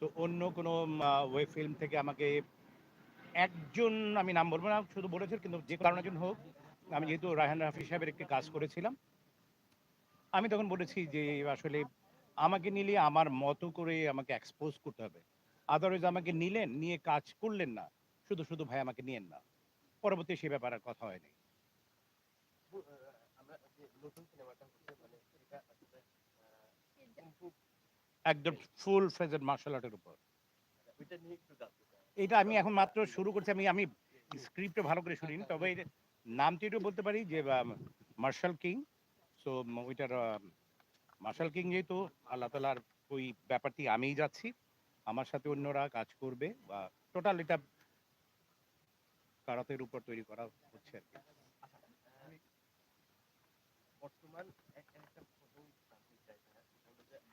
তো অন্য কোনো ওয়েব ফিল্ম থেকে আমাকে একজন, আমি নাম বলব না, শুধু বলেছেন, কিন্তু যে কারণের জন্য হোক, আমি যেহেতু রায়হান রাফি সাহেবের একটি কাজ করেছিলাম, আমি তখন বলেছি যে আসলে আমাকে নিলে আমার মতো করে আমাকে এক্সপোজ করতে হবে। আদারওয়াইজ আমাকে নিলেন, নিয়ে কাজ করলেন না, শুধু শুধু ভাই আমাকে নিয়েন না। পরবর্তী সে ব্যাপারে কথা হয়নি আমরা যে নতুন সিনেমাটা হচ্ছে মানে এটা আসলে কুম্ফু একদম ফুল ফ্রেজেড মার্শাল আর্টের উপর। এটা আমি এখন মাত্র শুরু করছি আমি আমি স্ক্রিপ্টে ভালো করে শুনিনি তবে এর নামটি একটু বলতে পারি যে মার্শাল কিং সো ওইটার মার্শাল কিং যেহেতু আল্লাহ তালার ওই ব্যাপারটি আমিই যাচ্ছি আমার সাথে অন্যরা কাজ করবে বা টোটাল এটা কারাতের উপর তৈরি করা হচ্ছে আর কি। বর্তমান একটা প্রশ্ন জানতে চাই ভাইয়া, সেটা হলো যে আপনি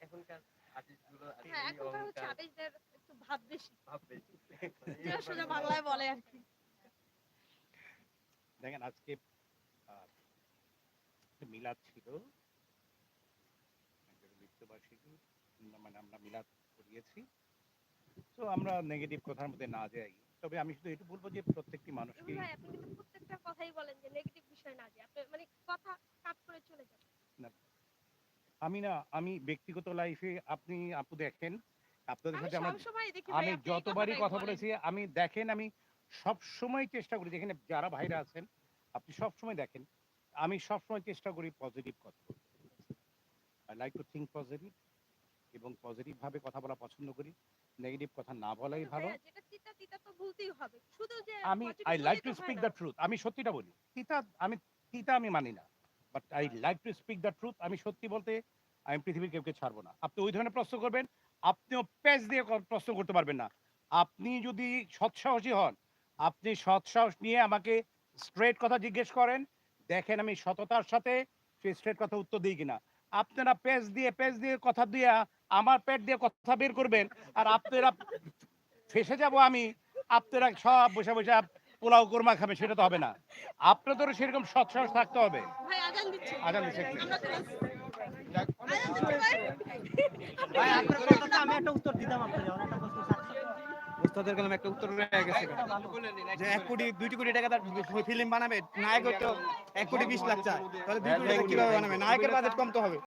এখনকার হ্যাঁ এখনকার হচ্ছে অহংকার। একটু ভাব বেশি। ভাববে যেটা সোজা বাংলায় বলে আর কি। দেখেন আজকে মিলাদ ছিল। মৃত্যুবার্ষিকী মানে আমরা মিলাদ করিয়েছি। তো আমরা নেগেটিভ কথার মধ্যে না যাই। তবে আমি শুধু এটুকু বলব যে প্রত্যেকটি মানুষকে আপনি কিন্তু প্রত্যেকটা কথাই বলেন যে নেগেটিভ বিষয় না যে। আপনি মানে কথা আমি না আমি ব্যক্তিগত লাইফে আপনি আপু দেখেন আপনাদের সাথে আমরা আমি যতবারই কথা বলেছি আমি দেখেন আমি সব সময় চেষ্টা করি যেখানে যারা ভাইরা আছেন আপনি সব সময় দেখেন আমি সব সময় চেষ্টা করি পজিটিভ কথা I like to think positive এবং পজিটিভ ভাবে কথা বলা পছন্দ করি নেগেটিভ কথা না বলাই ভালো। আমি I like to speak the truth আমি সত্যিটা বলি তিতা আমি তিতা আমি মানি না। But I like to speak the truth আমি সত্যি বলতে আমি পৃথিবীর কেউকে ছাড়বো না। আপনি ওই ধরনের প্রশ্ন করবেন, আপনিও পেজ দিয়ে প্রশ্ন করতে পারবেন না। আপনি যদি সৎসাহসী হন, আপনি সৎসাহস নিয়ে আমাকে স্ট্রেট কথা জিজ্ঞেস করেন, দেখেন আমি সততার সাথে সেই স্ট্রেট কথা উত্তর দিই কিনা। আপনারা পেজ দিয়ে পেজ দিয়ে কথা দিয়ে আমার পেট দিয়ে কথা বের করবেন, আর আপনারা ফেসে যাব আমি, আপনারা সব বসে বসে পোলাও কোরমা খাবে, সেটা তো হবে না। আপনাদেরও সেরকম সৎসাহস থাকতে হবে। আজান দিচ্ছে। একটু। তো আমি উত্তর দিতাম আপনাকে অনেক একটা প্রশ্ন থাকছে। ওস্তাদের একটা উত্তর রয়ে গেছে। যে এক কোটি দুই কোটি টাকা তার ফিল্ম বানাবে নায়ক হয়তো এক কোটি বিশ লাখ চায়। তাহলে দুই কোটি কীভাবে বানাবে? নায়কের বাজেট কম তো হবে।